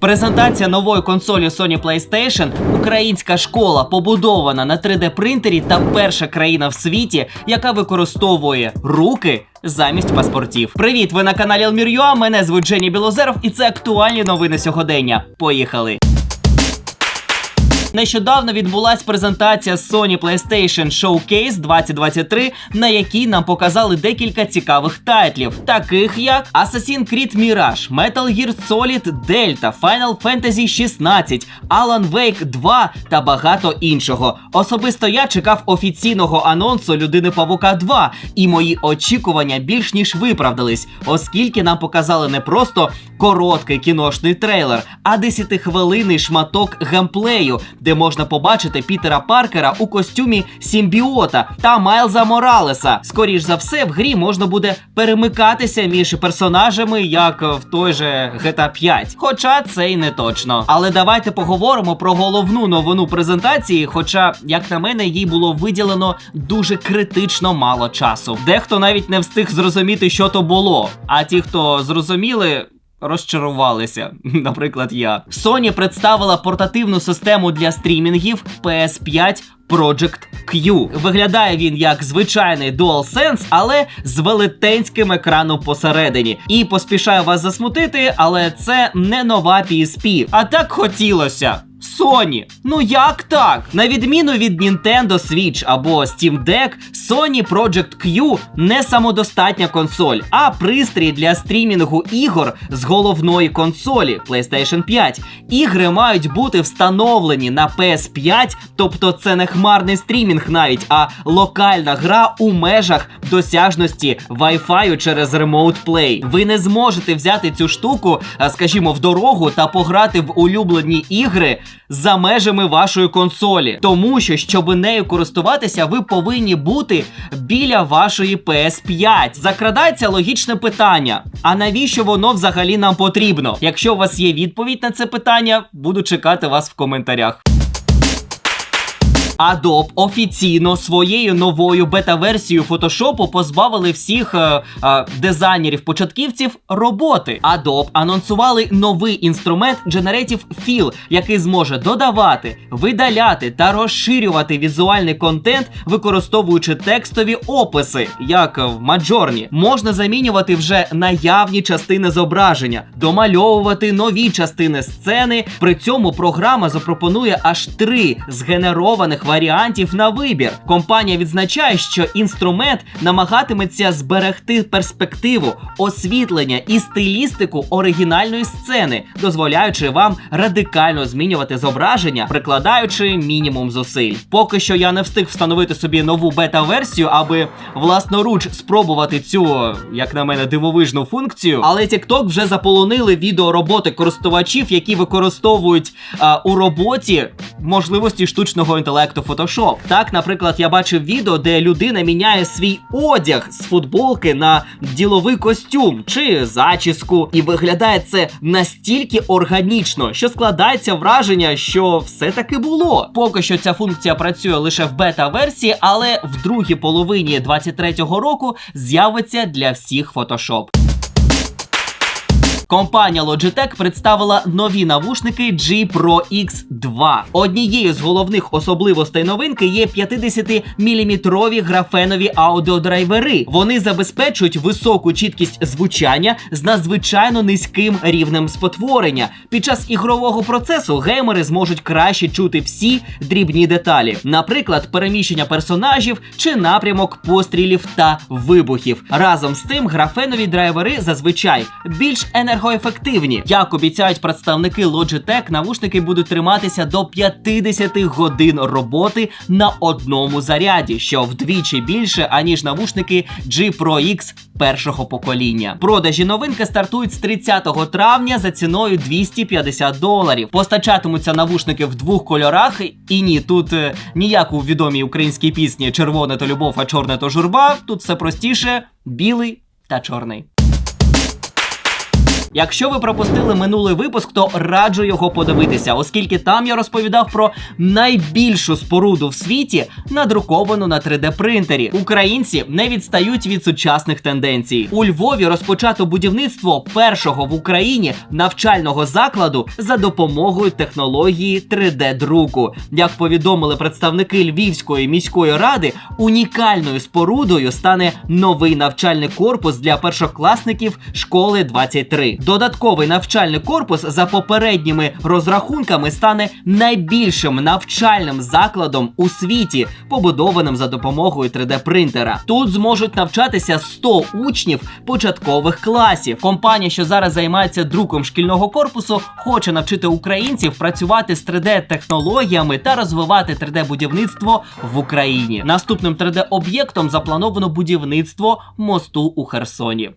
Презентація нової консолі Sony PlayStation, українська школа побудована на 3D принтері та перша країна в світі, яка використовує руки замість паспортів. Привіт! Ви на каналі Алмірюа. Мене звуть Жені Білозеров, і це актуальні новини сьогодення. Поїхали! Нещодавно відбулась презентація Sony PlayStation Showcase 2023, на якій нам показали декілька цікавих тайтлів, таких як Assassin's Creed Mirage, Metal Gear Solid Delta, Final Fantasy 16, Alan Wake 2 та багато іншого. Особисто я чекав офіційного анонсу Людини Павука 2, і мої очікування більш ніж виправдались, оскільки нам показали не просто короткий кіношний трейлер, а 10-хвилинний шматок геймплею, де можна побачити Пітера Паркера у костюмі Сімбіота та Майлза Моралеса. Скоріш за все, в грі можна буде перемикатися між персонажами, як в той же GTA 5. Хоча це й не точно. Але давайте поговоримо про головну новину презентації. Хоча, як на мене, їй було виділено дуже критично мало часу. Дехто навіть не встиг зрозуміти, що то було. А ті, хто зрозуміли, розчарувалися. Наприклад, я. Sony представила портативну систему для стрімінгів PS5 Project Q. Виглядає він як звичайний DualSense, але з велетенським екраном посередині. І поспішаю вас засмутити, але це не нова PSP. А так хотілося. Sony. Ну як так? На відміну від Nintendo Switch або Steam Deck, Sony Project Q не самодостатня консоль, а пристрій для стрімінгу ігор з головної консолі PlayStation 5. Ігри мають бути встановлені на PS5, тобто це не хмарний стрімінг навіть, а локальна гра у межах досяжності Wi-Fi через Remote Play. Ви не зможете взяти цю штуку, скажімо, в дорогу та пограти в улюблені ігри за межами вашої консолі, тому що щоб нею користуватися, ви повинні бути біля вашої PS5. Закрадається логічне питання: а навіщо воно взагалі нам потрібно? Якщо у вас є відповідь на це питання, буду чекати вас в коментарях. Adobe офіційно своєю новою бета-версією фотошопу позбавили всіх е, е, дизайнерів-початківців роботи. Adobe анонсували новий інструмент Generative Fill, який зможе додавати, видаляти та розширювати візуальний контент, використовуючи текстові описи, як в Midjourney. Можна замінювати вже наявні частини зображення, домальовувати нові частини сцени. При цьому програма запропонує аж три згенерованих варіантів на вибір. Компанія відзначає, що інструмент намагатиметься зберегти перспективу, освітлення і стилістику оригінальної сцени, дозволяючи вам радикально змінювати зображення, прикладаючи мінімум зусиль. Поки що я не встиг встановити собі нову бета-версію, аби власноруч спробувати цю, як на мене, дивовижну функцію. Але TikTok вже заполонили відео роботи користувачів, які використовують а, у роботі можливості штучного інтелекту Photoshop. Так, наприклад, я бачив відео, де людина міняє свій одяг з футболки на діловий костюм чи зачіску, і виглядає це настільки органічно, що складається враження, що все таки було. Поки що ця функція працює лише в бета-версії, але в другій половині 23-го року з'явиться для всіх Photoshop. Компанія Logitech представила нові навушники G Pro X2. Однією з головних особливостей новинки є 50-мм графенові аудіодрайвери. Вони забезпечують високу чіткість звучання з надзвичайно низьким рівнем спотворення. Під час ігрового процесу геймери зможуть краще чути всі дрібні деталі, наприклад, переміщення персонажів чи напрямок пострілів та вибухів. Разом з тим, графенові драйвери зазвичай більш енергоефективні. Як обіцяють представники Logitech, навушники будуть триматися до 50 годин роботи на одному заряді, що вдвічі більше аніж навушники G Pro X першого покоління. Продажі новинки стартують з 30 травня за ціною 250 доларів. Постачатимуться навушники в двох кольорах. І ні, тут е, ніяк у відомій українській пісні червоне то любов, а чорне то журба. Тут все простіше: білий та чорний. Якщо ви пропустили минулий випуск, то раджу його подивитися, оскільки там я розповідав про найбільшу споруду в світі, надруковану на 3D принтері. Українці не відстають від сучасних тенденцій. У Львові розпочато будівництво першого в Україні навчального закладу за допомогою технології 3D-друку. Як повідомили представники Львівської міської ради, унікальною спорудою стане новий навчальний корпус для першокласників школи 23. Додатковий навчальний корпус за попередніми розрахунками стане найбільшим навчальним закладом у світі, побудованим за допомогою 3D-принтера. Тут зможуть навчатися 100 учнів початкових класів. Компанія, що зараз займається друком шкільного корпусу, хоче навчити українців працювати з 3D-технологіями та розвивати 3D-будівництво в Україні. Наступним 3D-об'єктом заплановано будівництво мосту у Херсоні.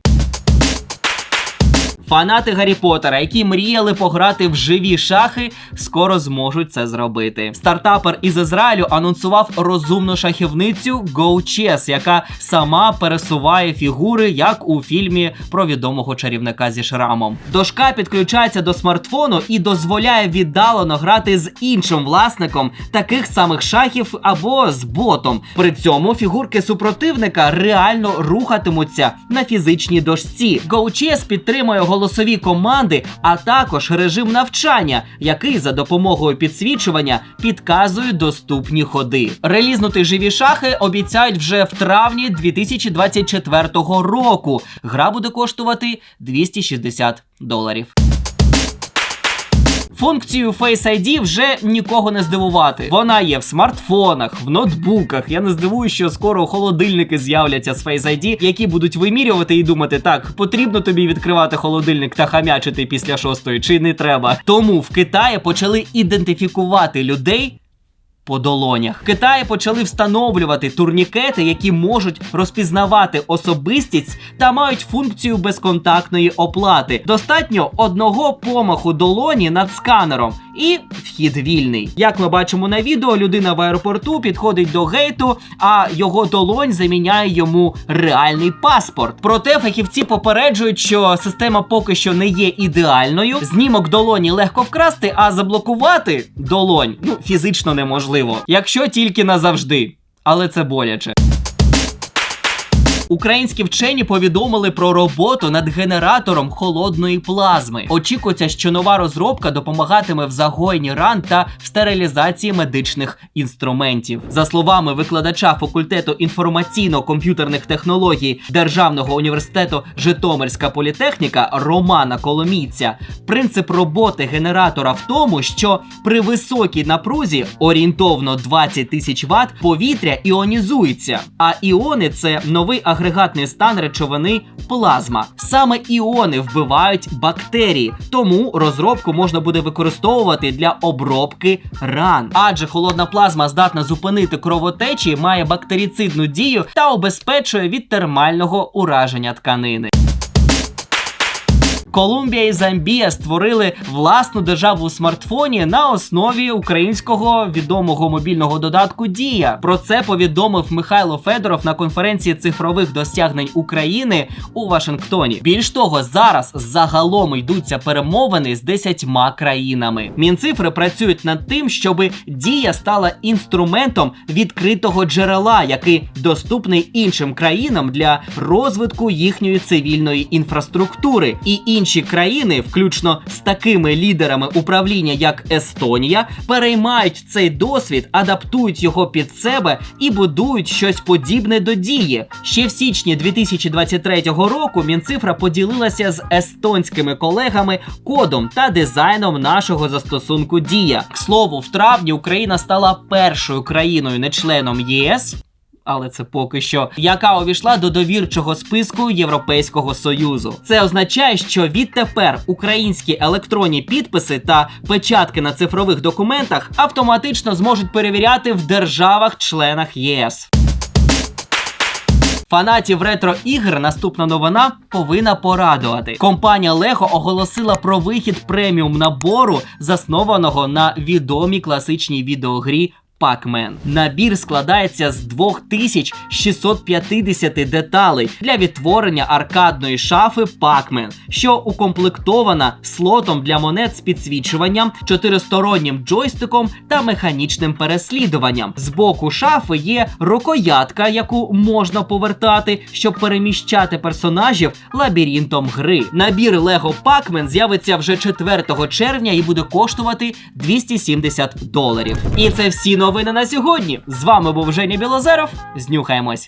Фанати Гаррі Поттера, які мріяли пограти в живі шахи, скоро зможуть це зробити. Стартапер із Ізраїлю анонсував розумну шахівницю GoChess, яка сама пересуває фігури, як у фільмі про відомого чарівника зі шрамом. Дошка підключається до смартфону і дозволяє віддалено грати з іншим власником таких самих шахів або з ботом. При цьому фігурки супротивника реально рухатимуться на фізичній дошці. GoChess підтримує голосові команди, а також режим навчання, який за допомогою підсвічування підказує доступні ходи. Релізнути живі шахи обіцяють вже в травні 2024 року. Гра буде коштувати 260 доларів. Функцію Face ID вже нікого не здивувати. Вона є в смартфонах, в ноутбуках. Я не здивуюся, що скоро холодильники з'являться з Face ID, які будуть вимірювати і думати, так потрібно тобі відкривати холодильник та хамячити після шостої, чи не треба. Тому в Китаї почали ідентифікувати людей. По долонях Китаї почали встановлювати турнікети, які можуть розпізнавати особистість та мають функцію безконтактної оплати. Достатньо одного помаху долоні над сканером, і вхід вільний. Як ми бачимо на відео, людина в аеропорту підходить до гейту, а його долонь заміняє йому реальний паспорт. Проте фахівці попереджують, що система поки що не є ідеальною. Знімок долоні легко вкрасти, а заблокувати долонь ну фізично неможливо. Якщо тільки назавжди. Але це боляче. Українські вчені повідомили про роботу над генератором холодної плазми. Очікується, що нова розробка допомагатиме в загойні ран та в стерилізації медичних інструментів. За словами викладача факультету інформаційно-комп'ютерних технологій Державного університету Житомирська політехніка Романа Коломійця, принцип роботи генератора в тому, що при високій напрузі орієнтовно 20 тисяч Вт повітря іонізується, а іони це новий агрегатний стан речовини плазма. Саме іони вбивають бактерії, тому розробку можна буде використовувати для обробки ран. Адже холодна плазма здатна зупинити кровотечі, має бактеріцидну дію та обезпечує від термального ураження тканини. Колумбія і Замбія створили власну державу у смартфоні на основі українського відомого мобільного додатку Дія. Про це повідомив Михайло Федоров на конференції цифрових досягнень України у Вашингтоні. Більш того, зараз загалом йдуться перемовини з десятьма країнами. Мінцифри працюють над тим, щоб дія стала інструментом відкритого джерела, який доступний іншим країнам для розвитку їхньої цивільної інфраструктури і інші країни, включно з такими лідерами управління, як Естонія, переймають цей досвід, адаптують його під себе і будують щось подібне до дії. Ще в січні 2023 року Мінцифра поділилася з естонськими колегами кодом та дизайном нашого застосунку Дія. К слову, в травні Україна стала першою країною, не членом ЄС але це поки що, яка увійшла до довірчого списку Європейського союзу. Це означає, що відтепер українські електронні підписи та печатки на цифрових документах автоматично зможуть перевіряти в державах-членах ЄС. Фанатів ретро ігр наступна новина повинна порадувати. Компанія Lego оголосила про вихід преміум набору, заснованого на відомій класичній відеогрі Pac-Man. Набір складається з 2650 деталей для відтворення аркадної шафи Pac-Man, що укомплектована слотом для монет з підсвічуванням, чотиристороннім джойстиком та механічним переслідуванням. З боку шафи є рукоятка, яку можна повертати, щоб переміщати персонажів лабіринтом гри. Набір Lego Pac-Man з'явиться вже 4 червня і буде коштувати 270 доларів. І це всі новини на сьогодні. З вами був Женя Білозеров. Знюхаємось.